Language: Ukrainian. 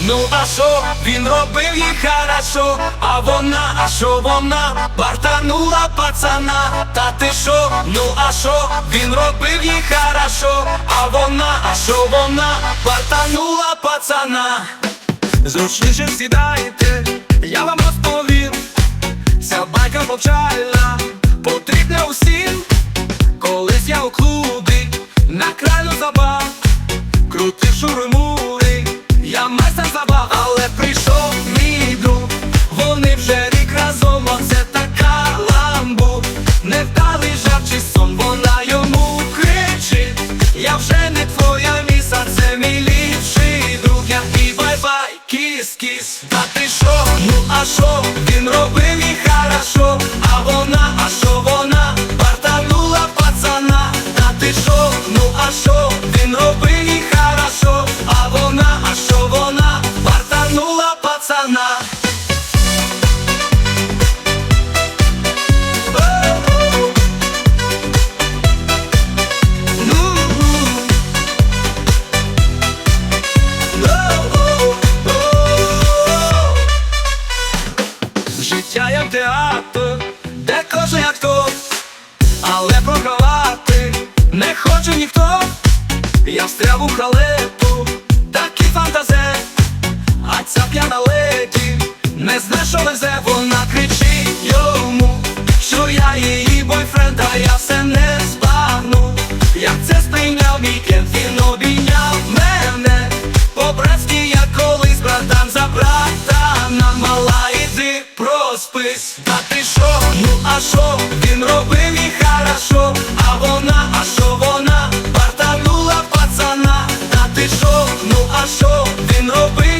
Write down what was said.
ну а що, він робив їй хорошо, а вона, а що вона, бартанула пацана, та ти що, ну а що, він робив їй хорошо, а вона, а що вона, бартанула пацана. Зручніше сідайте, я вам розповім, ця байка повчальна, потрібна усім. Колись я у клубі на краю забав, крутив шурмури, я майстер забав, але прийшов мій друг, вони вже рік разом, оце така ламбу, невдалий жарт чи сон, вона йому кричить, я вже не твоя міса, це мій ліпший друг, я і бай-бай, кіс-кіс, та ти що, ну а що, він робив і хорошо, а вона, а що вона, бартанула пацана, та ти що, ну а що, хоче. Я встряв у халепу, такий фантазе, а ця п'яна леді не зна, що везе, вона кричить йому, що я її бойфренд, а я все не збагну. Як це сприйняв мій кент, він обійняв мене. По-братськи я колись братан за братана Мала іди проспись. Та ти що, ну а що, він робив і хорошо ти шо, ну а що, він робив